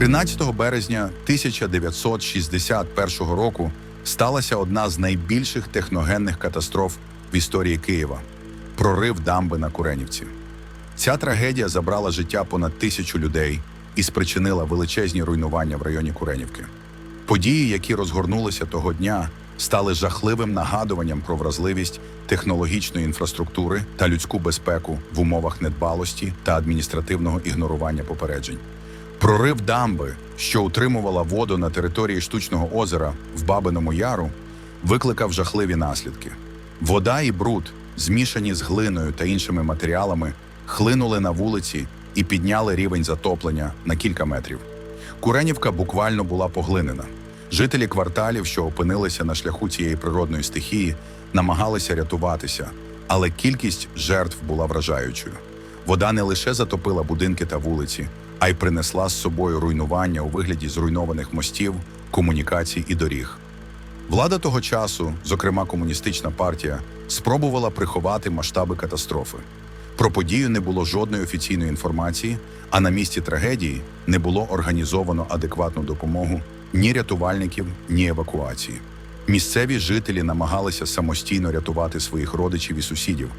13 березня 1961 року сталася одна з найбільших техногенних катастроф в історії Києва прорив дамби на Куренівці. Ця трагедія забрала життя понад тисячу людей і спричинила величезні руйнування в районі Куренівки. Події, які розгорнулися того дня, стали жахливим нагадуванням про вразливість технологічної інфраструктури та людську безпеку в умовах недбалості та адміністративного ігнорування попереджень. Прорив дамби, що утримувала воду на території штучного озера в Бабиному Яру, викликав жахливі наслідки. Вода і бруд, змішані з глиною та іншими матеріалами, хлинули на вулиці і підняли рівень затоплення на кілька метрів. Куренівка буквально була поглинена. Жителі кварталів, що опинилися на шляху цієї природної стихії, намагалися рятуватися, але кількість жертв була вражаючою. Вода не лише затопила будинки та вулиці, а й принесла з собою руйнування у вигляді зруйнованих мостів, комунікацій і доріг. Влада того часу, зокрема комуністична партія, спробувала приховати масштаби катастрофи. Про подію не було жодної офіційної інформації, а на місці трагедії не було організовано адекватну допомогу ні рятувальників, ні евакуації. Місцеві жителі намагалися самостійно рятувати своїх родичів і сусідів,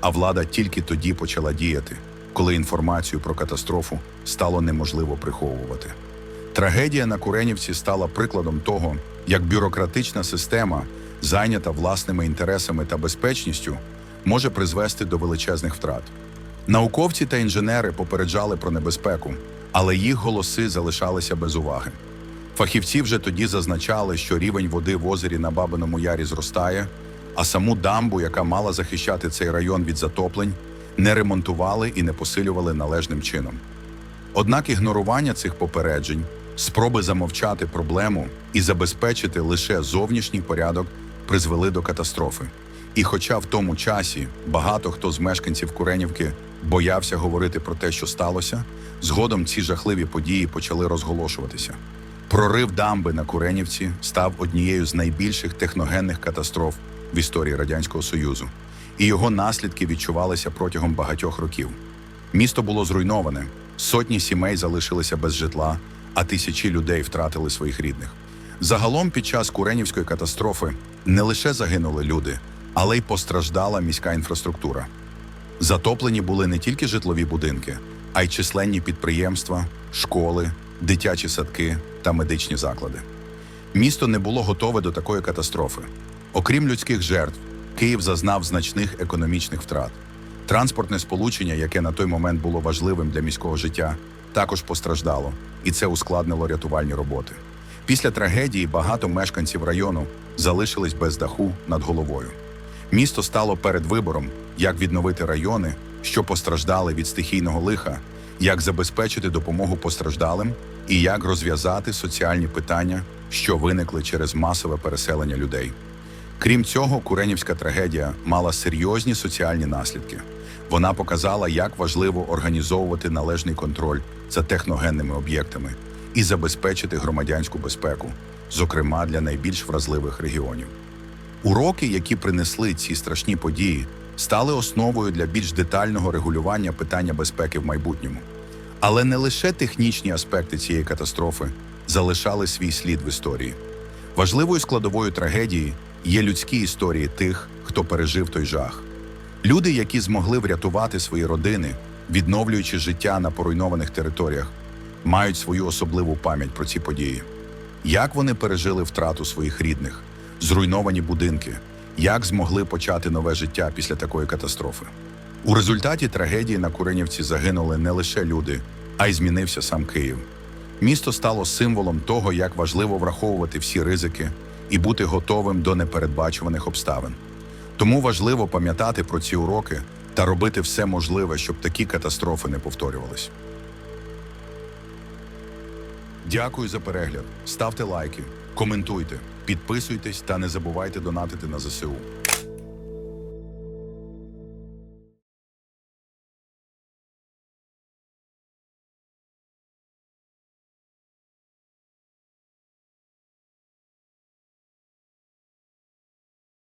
а влада тільки тоді почала діяти, коли інформацію про катастрофу стало неможливо приховувати. Трагедія на Куренівці стала прикладом того, як бюрократична система, зайнята власними інтересами та безпечністю, може призвести до величезних втрат. Науковці та інженери попереджали про небезпеку, але їх голоси залишалися без уваги. Фахівці вже тоді зазначали, що рівень води в озері на Бабиному Ярі зростає, а саму дамбу, яка мала захищати цей район від затоплень, не ремонтували і не посилювали належним чином. Однак ігнорування цих попереджень, спроби замовчати проблему і забезпечити лише зовнішній порядок призвели до катастрофи. І хоча в тому часі багато хто з мешканців Куренівки боявся говорити про те, що сталося, згодом ці жахливі події почали розголошуватися. Прорив дамби на Куренівці став однією з найбільших техногенних катастроф в історії Радянського Союзу, і його наслідки відчувалися протягом багатьох років. Місто було зруйноване, сотні сімей залишилися без житла, а тисячі людей втратили своїх рідних. Загалом під час Куренівської катастрофи не лише загинули люди, але й постраждала міська інфраструктура. Затоплені були не тільки житлові будинки, а й численні підприємства, школи, дитячі садки та медичні заклади. Місто не було готове до такої катастрофи. Окрім людських жертв, Київ зазнав значних економічних втрат. Транспортне сполучення, яке на той момент було важливим для міського життя, також постраждало, і це ускладнило рятувальні роботи. Після трагедії багато мешканців району залишились без даху над головою. Місто стало перед вибором, як відновити райони, що постраждали від стихійного лиха, як забезпечити допомогу постраждалим і як розв'язати соціальні питання, що виникли через масове переселення людей. Крім цього, Куренівська трагедія мала серйозні соціальні наслідки. Вона показала, як важливо організовувати належний контроль за техногенними об'єктами і забезпечити громадянську безпеку, зокрема для найбільш вразливих регіонів. Уроки, які принесли ці страшні події, стали основою для більш детального регулювання питання безпеки в майбутньому. Але не лише технічні аспекти цієї катастрофи залишали свій слід в історії. Важливою складовою трагедії є людські історії тих, хто пережив той жах. Люди, які змогли врятувати свої родини, відновлюючи життя на поруйнованих територіях, мають свою особливу пам'ять про ці події. Як вони пережили втрату своїх рідних, зруйновані будинки, як змогли почати нове життя після такої катастрофи. У результаті трагедії на Куренівці загинули не лише люди, а й змінився сам Київ. Місто стало символом того, як важливо враховувати всі ризики і бути готовим до непередбачуваних обставин. Тому важливо пам'ятати про ці уроки та робити все можливе, щоб такі катастрофи не повторювались. Дякую за перегляд. Ставте лайки, коментуйте, підписуйтесь та не забувайте донатити на ЗСУ.